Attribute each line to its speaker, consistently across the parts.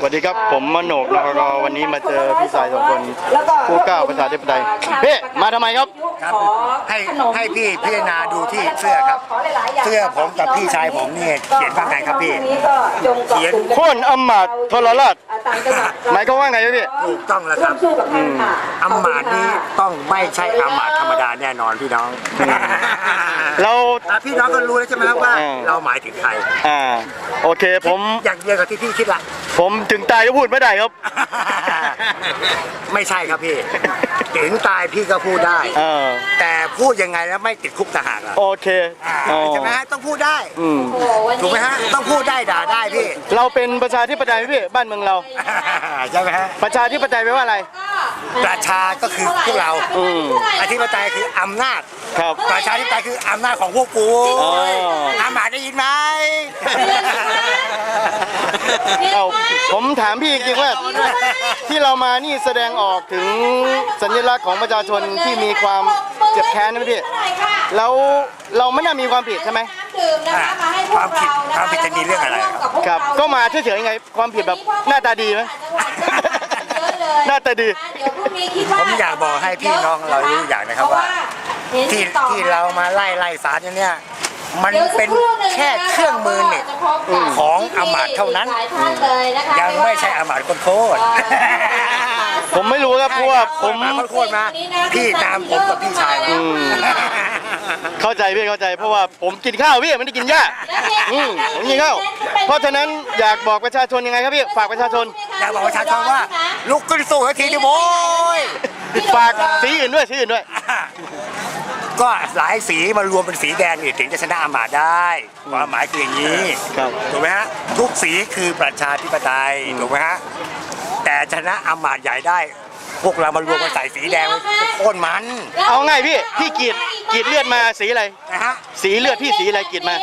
Speaker 1: สวัสดีครับ ผมมโนกนกรวันนี้มาเจอพี่สายสองคนผู้กล้าประชาธิปไตยพี่มาทำไมครับ
Speaker 2: ครับ ให้ให้พี่พิจารณาดูที่เสื้อครับ เสื้อผมกับพี่ชายผมเนี่ยเขียนว่าไงครับพี่เขียน
Speaker 1: โค่นอำมาตย์ทรราชหมายความว่าไงครับพี่
Speaker 2: ถูกต้องแล้วครับอำมาตย์นี้ต้องไม่ใช่อำมาตย์ธรรมดาแน่นอนพี่น้อง
Speaker 1: เรา
Speaker 2: อะพี่น้องก็รู้แล้วใช่ไหมครับว่า
Speaker 1: อ่า
Speaker 2: เราหมายถึงใคร
Speaker 1: อ่าโอเคผม
Speaker 2: อย่างเดียวกับที่พี่คิดละ
Speaker 1: ผมถึงตายก็พูดไม่ได้ครับ
Speaker 2: ไม่ใช่ครับพี่ ถึงตายพี่ก็พูดได้
Speaker 1: เออ
Speaker 2: แต่พูดยังไงแล้วไม่ติดคุกทหารอะ
Speaker 1: โอเคอ๋อ
Speaker 2: ใช่ไหมฮะต้องพูดได้
Speaker 1: อืม
Speaker 2: ถูกไหมฮะต้องพูดได้ด่าได้พี่
Speaker 1: เราเป็นประชาธิปไตยไหมพี่บ้านเมืองเรา
Speaker 2: ใช่ไหมฮะ
Speaker 1: ประชาธิปไตยแปลว่าอะไร
Speaker 2: ประชาก็คือพวกเรา
Speaker 1: อืม
Speaker 2: อธิปไตยคืออำนาจ
Speaker 1: ครับ
Speaker 2: ประชาธิปไตยคืออำนาจของพวกกู
Speaker 1: อ๋อ
Speaker 2: อามาตย์ได้ยินไหม
Speaker 1: เอาผมถามพี่จริงๆว่าที่เรามานี่แสดงออกถึงสัญลักษณ์ของประชาชนที่มีความเจ็บแค้นนะพี่แล้วเราไม่น่ามีความผิดใช่ไหม
Speaker 2: อะความผิดความผิดจะมีเรื่องอะไรครับ
Speaker 1: ครับก็มาเฉยๆไงความผิดแบบหน้าตาดีไหมหน้าตาดี
Speaker 2: ผมอยากบอกให้พี่น้องเรารู้อย่างนะครับว่าที่ที่เรามาไล่ไล่สารอย่างเนี้ย มันเป็นแค่เครื่องมือเนี่ยของอำมาตย์เท่านั้น ยังไม่ใช่อำมาตย์คนโคตร
Speaker 1: ผมไม่รู้ครับเพราะว่าผม
Speaker 2: มาโคตรมาพี่ตามผมกับพี่ชายมา
Speaker 1: อืมเข้าใจพี่เข้าใจเพราะว่าผมกินข้าวพี่ไม่ได้กินหญ้าอืมผมกินข้าวเพราะฉะนั้นอยากบอกประชาชนยังไงครับพี่ฝากประชาชน
Speaker 2: อยากบอกประชาชนว่า ลุกขึ้นสู้สักทีดิโว้ย
Speaker 1: ฝากสีอื่นด้วยสีอื่นด้วย
Speaker 2: ก็หลายสีมารวมเป็นสีแดงนี่ถึงจะชนะอามาตย์ได้ความหมายคืออย่างนี้
Speaker 1: ครับ
Speaker 2: ถูกไหมฮะทุกสีคือประชาธิปไตยถูกไหมฮะแต่ชนะอามาตย์ใหญ่ได้ พวกเรามารวมกันใส่สีแดงโค่นมัน
Speaker 1: เอาง่ายพี่พี่กรีดกรีดเลือดมาสีอะไร
Speaker 2: นะฮะ
Speaker 1: สีเลือดพี่สีอะไรกรีดมา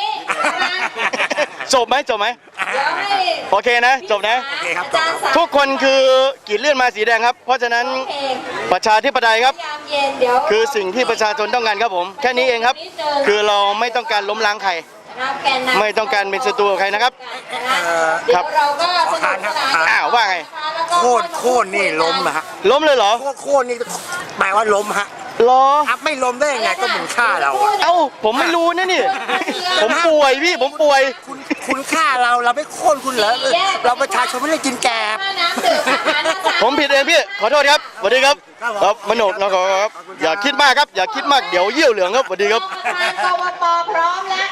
Speaker 1: จบไหมจบไหม
Speaker 3: เดี๋ยวให้
Speaker 1: โอเคนะ จบนะ
Speaker 2: โอเคครับ
Speaker 3: อาจารย์สา
Speaker 1: ทุกคนคือกรีดเลือดมาสีแดงครับ เพราะฉะนั้น
Speaker 3: เอง
Speaker 1: ประชาธิปไตยครับ
Speaker 3: ยามเย็นเดี๋ยว
Speaker 1: คือสิ่งที่ประชาชนต้องการครับผม แค่นี้เองครับ คือเราไม่ต้องการล้มล้างใคร
Speaker 3: นะแกนนำ
Speaker 1: ไม่ต้องการเป็นศัตรูกับใครนะครับ
Speaker 3: เดี๋ยวเราก็สนุกสนาน
Speaker 1: อ้าวว่าไง
Speaker 2: โค่นโค่นนี่ล้มนะฮะ
Speaker 1: ล้มเลยเหรอ
Speaker 2: โค่นโค่นนี่แปลว่าล้มฮะ
Speaker 1: รอ
Speaker 2: อัพไม่ล้มได้ยังไงก็มึงฆ่าเราอะ
Speaker 1: เอ้า ผมไม่รู้นะนี่ ผมป่วยพี่ ผมป่วย
Speaker 2: คุณคุณฆ่าเราเราไม่โค่นคุณเหรอเราประชาชนไม่ได้กินแกบ
Speaker 3: น้ำดื่มอาหารนะจ๊ะ
Speaker 1: ผมผิดเองพี่ ขอโทษครับ สวัสดีครับครับมโนกนะครับ อย่าคิดมากครับ อย่าคิดมาก เดี๋ยวเยี่ยวเหลืองครับ สวัสดีครับ
Speaker 3: ทางกวปพร้อมแล้ว